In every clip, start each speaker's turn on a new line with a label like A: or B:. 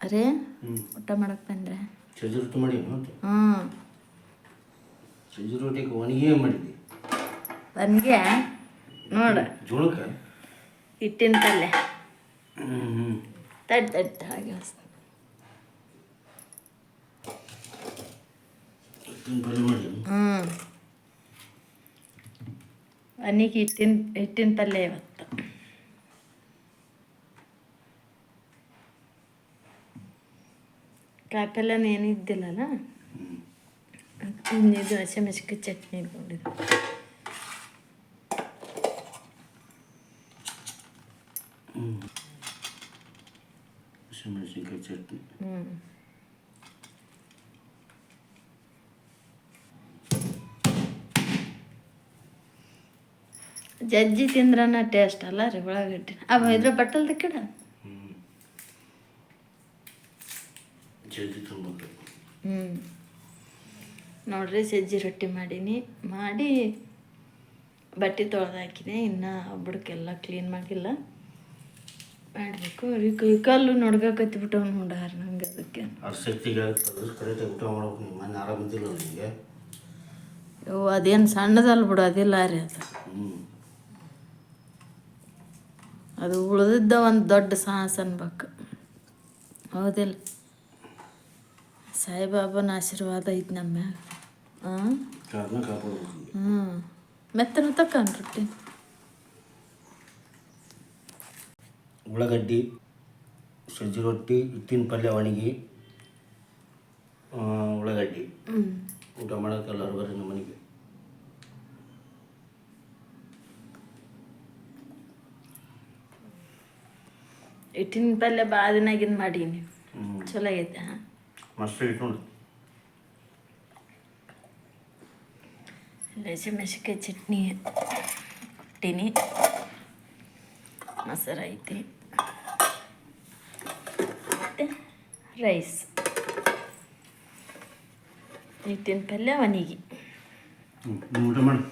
A: ಅರೇ
B: ಹ್ಞೂ
A: ಊಟ ಮಾಡಕ್ಕೆ ಬಂದ್ರೆ
B: ಸಜ್ಜಿ ರೊಟ್ಟಿ ಮಾಡಿ ಮತ್ತೆ
A: ಹ್ಞೂ
B: ಸಜ್ಜಿ ರೊಟ್ಟಿಗೆ ಒಣಗಿಯೇ ಮಾಡಿದ್ವಿ
A: ನನಗೆ ನೋಡ
B: ಜೋಳಕ್ಕೆ
A: ಹಿಟ್ಟಿನ ಪಲ್ಯ
B: ಹ್ಞೂ ಹ್ಞೂ
A: ತಡ್ ತಡ್ ಹಾಗೆ
B: ಹಿಟ್ಟಿನ ಪಲ್ಯ ಮಾಡಿ
A: ಹ್ಞೂ ಅನಿಗೆ ಹಿಟ್ಟಿನ ಹಿಟ್ಟಿನ ಪಲ್ಯ ಇವತ್ತು ಕಾಯಿಪಲ್ಯನ ಏನು ಇದ್ದಿಲ್ಲಲ್ಲ? ಇದು ಹಸಿಮೆಣಸಿಗೆ ಚಟ್ನಿ ಇಟ್ಕೊಂಡಿದ್ದು.
B: ಹಸಿಮೆಣಸಿನ್ಕಾಯಿ ಚಟ್ನಿ.
A: ಹ್ಞೂ ಜಜ್ಜಿ ತಿಂದ್ರನ ಟೇಸ್ಟ್ ಅಲ್ಲ ರೀ ಉಳ್ಳಾಗಡ್ಡಿ ಅವ ಇದ್ರ ಬಟ್ಟಲ್ದ ಕಿಡ
B: ಹ್ಞೂ ಜಲ್ದಿ ತುಂಬ
A: ಹ್ಞೂ ನೋಡ್ರಿ ಸಜ್ಜಿ ರೊಟ್ಟಿ ಮಾಡೀನಿ. ಮಾಡಿ ಬಟ್ಟೆ ತೊಳೆದಾಕಿದೆ ಇನ್ನು ಹಬ್ಬಕ್ಕೆಲ್ಲ ಕ್ಲೀನ್ ಮಾಡಿಲ್ಲ. ಮಾಡಬೇಕು. ಈ ಕೈ ಕಾಲು ನೋಡ್ಕತ್ತಿಬಿಟ್ಟು ನೋಡಾರ ನಂಗೆ ಅದಕ್ಕೆ ಓ ಅದೇನು ಸಣ್ಣದಲ್ಲ ಬಿಡು ಅದಿಲ್ಲ ರೀ ಅದು. ಅದು ಉಳಿದಿದ್ದ ಒಂದು ದೊಡ್ಡ ಸಾಹಸ ಅನ್ಬೇಕು. ಹೌದಿಲ್ಲ. ಸಾಯಿಬಾಬನ ಆಶೀರ್ವಾದ ಐತಿ ನಮ್ಮ ಹ್ಞೂ ಮೆತ್ತನ ತಕ್ಕನ್ ರೊಟ್ಟಿ.
B: ಉಳ್ಳಾಗಡ್ಡಿ ಸಜ್ಜಿ ರೊಟ್ಟಿ ಹಿಟ್ಟಿನ ಪಲ್ಯ ಒಣಗಿ ಆ, ಉಳ್ಳಾಗಡ್ಡಿ. ಊಟ ಮಾಡೋಕೆ ಎಲ್ಲರೂ ಬರ್ರಿ ನಮ್ಮ ಮನೆಗೆ.
A: ಹಿಟ್ಟಿನ ಪಲ್ಯ ಭಾಳ ದಿನಾಗಿಂದ ಮಾಡೀನಿ.
B: ಹ್ಞೂ
A: ಚಲೋ ಆಗೈತೆ ಹಾಂ?
B: ಮಸ್ತ್ ಇಟ್ಕೊಂಡು
A: ಹಸಿಮೆಣಸಿನ್ಕಾಯಿ ಚಟ್ನಿ ಕೊಟ್ಟೀನಿ ಮೊಸರು ಐತಿ ಮತ್ತೆ ರೈಸ್ ಹಿಟ್ಟಿನ ಪಲ್ಯ ಒಣಗಿ
B: ಹ್ಞೂ ನೀವು ಊಟ ಮಾಡಿ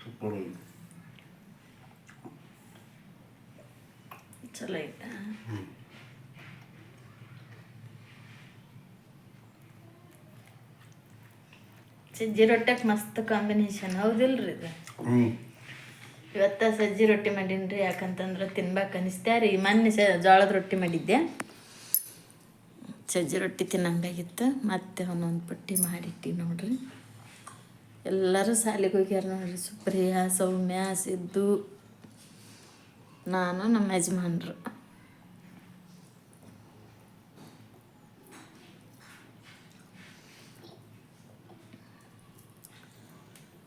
B: ಸೂಪರ್
A: ಚಲೋ ಐತ. ಸಜ್ಜಿ ರೊಟ್ಟಕ್ಕೆ ಮಸ್ತ್ ಕಾಂಬಿನೇಷನ್ ಹೌದಿಲ್ರಿ ಇದು? ಇವತ್ತ ಸಜ್ಜಿ ರೊಟ್ಟಿ ಮಾಡೀನಿ ಯಾಕಂತಂದ್ರೆ ತಿನ್ಬೇಕು ಅನಿಸ್ತಾ ರೀ? ಮೊನ್ನೆ ಸ ಜೋಳದ ರೊಟ್ಟಿ ಮಾಡಿದ್ದೆ. ಸಜ್ಜಿ ರೊಟ್ಟಿ ತಿನ್ನಂಗಾಗಿತ್ತು. ಮತ್ತೆ ಒಂದೊಂದು ಪಟ್ಟಿ ಮಾಡಿಟ್ಟಿ ನೋಡ್ರಿ. ಎಲ್ಲರೂ ಶಾಲೆಗೆ ಹೋಗ್ಯಾರ ನೋಡ್ರಿ. ಸುಪ್ರಿಯಾ ಸೌಮ್ಯ ಸಿದ್ದು. ನಾನು ನಮ್ಮ ಯಜಮಾನ್ರು.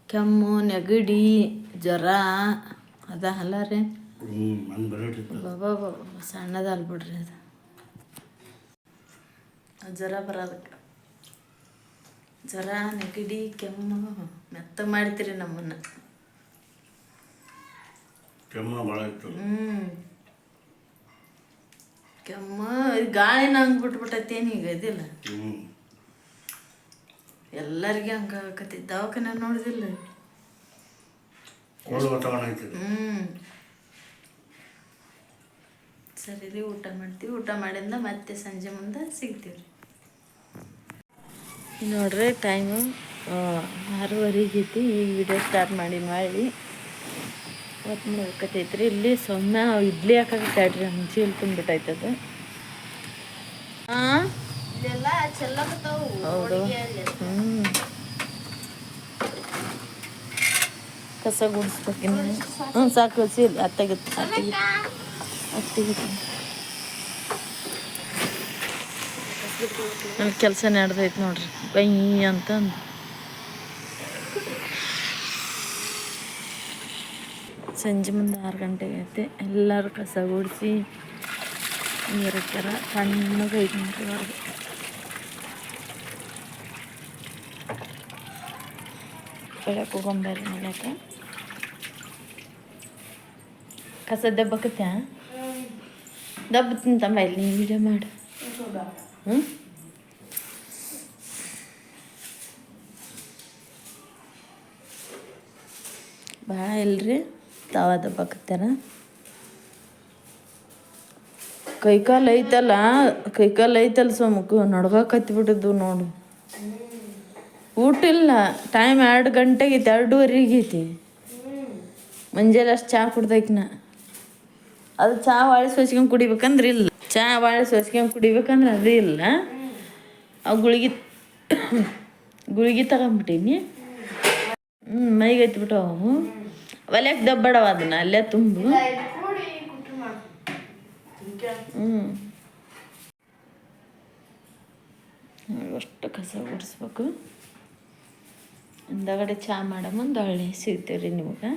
A: ಕೆಮ್ಮು ನೆಗಡಿ ಜ್ವರ ಅದ ಅಲ್ಲ ರೀ? ಬಾಬಾ ಸಣ್ಣದಲ್ಲ ಬಿಡ್ರಿ ಅದು. ಜ್ವರ ಬರೋದಕ್ಕೆ ಜ್ವರ ನೆಗಡಿ ಕೆಮ್ಮು ಮೆತ್ತ ಮಾಡ್ತೀರಿ ನಮ್ಮನ್ನು.
B: ಕೆಮ್ಮ ಭಾಳ ಇತ್ತು.
A: ಹ್ಞೂ ಕೆಮ್ಮು ಗಾಳಿನ ಹಂಗೆ ಬಿಟ್ಬಿಟ್ಟೈತೇನು ಈಗ ಇದಿಲ್ಲ.
B: ಹ್ಞೂ
A: ಎಲ್ಲರಿಗೆ ಹಂಗೆ ಆಗತ್ತೆ ದವಾಖಾನೆ ನೋಡಿದಿಲ್ಲ.
B: ಕೋಲ್ಡ್ ವಾತಾವರಣ ಐತಿ
A: ಹ್ಞೂ ಸರಿ ರೀ ಊಟ ಮಾಡ್ತೀವಿ. ಊಟ ಮಾಡಿಂದ ಮತ್ತೆ ಸಂಜೆ ಮುಂದೆ ಸಿಗ್ತೀವಿ ರೀ. ನೋಡ್ರಿ ಟೈಮು ಆರೂವರೆಗೆ ಐತಿ. ಈಗ ವಿಡಿಯೋ ಸ್ಟಾರ್ಟ್ ಮಾಡಿ ಮಾಡಿ. ಹೊತ್ತು ರೀ ಇಲ್ಲಿ ಸೊನ್ನ ಇಡ್ಲಿ ಹಾಕಾಕತ್ತಾಡ್ರಿ ಹಂಗೆ ಚೀಲ್ ತುಂಬಿಟ್ಟೈತದ ಹಾಂ ಹೌದು. ಹ್ಞೂ ಕಸ ಗುಡಿಸ್ಬೇಕಿನ್ನು ಹ್ಞೂ ಸಾಕು. ಸೀಲ್ ಅತ್ತಾಗ ಅತ್ತಿಗೆ. ಅತ್ತಿಗೆ. ನನ್ನ ಕೆಲಸ ನಡೆದೈತೆ ನೋಡ್ರಿ. ಬೈ ಅಂತಂದು. ಸಂಜೆ ಮುಂದೆ ಆರು ಗಂಟೆಗೆ ಐತೆ. ಎಲ್ಲರೂ ಕಸ ಗುಡಿಸಿ, ನೀರು ಹಾಕ್ಯಾರ. ತಣ್ಣಗೆ ಐದು ಗಂಟೆವರೆಗೆ ಬೆಳಕು ಗೊಂಬೆರಿ ನೋಡಕ್ಕೆ ಕಸ ದಬ್ಬಕತ್ತೆ ದಬ್ಬ ತಿಂತಮ್ಮ ಇಲ್ಲಿ ನೀವು ವಿಡಿಯೋ ಮಾಡು. ಹ್ಞೂ ಭಾಳ ಇಲ್ರಿ ತಾವ ದಬ್ಬಾಕತ್ತಾರ ಕೈಕಾಲು ಐತಲ್ಲ ಕೈಕಾಲು ಐತಲ್ಲ ಸೋಮಕ್ಕು ನಡ್ಗಾಕತ್ಬಿಟ್ಟಿದ್ದು ನೋಡು. ಊಟ ಇಲ್ಲ ಟೈಮ್ ಎರಡು ಗಂಟೆಗೆ ಐತಿ ಎರಡೂವರೆಗೆ ಐತಿ. ಮುಂಜಾನೆ ಅಷ್ಟು ಚಹಾ ಕುಡ್ದೈಕ್ನ ಅದು ಚಹಾ ಬಾಳೆ ಸೋಸ್ಕೊಂಡು ಕುಡಿಬೇಕಂದ್ರೆ ಇಲ್ಲ. ಚಹಾ ಬಾಳೆ ಸೋಸ್ಕೊಂಡು ಕುಡಿಬೇಕಂದ್ರೆ ಅದು ಇಲ್ಲ. ಆ ಗುಳಿಗೆ ಗುಳಿಗೆ ತಗೊಂಬಿಟ್ಟೀನಿ. ಹ್ಞೂ ಮೈಗೆ ಎತ್ಬಿಟ್ಟವು ಒಲೆಗೆ ದಬ್ಬಡವ ಅದನ್ನ ಅಲ್ಲೇ ತುಂಬು. ಹ್ಞೂ ಅಷ್ಟು ಕಸ ಗುಡಿಸ್ಬೇಕು. ಹಿಂದಗಡೆ ಚಹಾ ಮಾಡೋ ಮುಂದೆ ಒಳ್ಳೆ ಸಿಗ್ತೀವಿ ರೀ ನಿಮ್ಗೆ.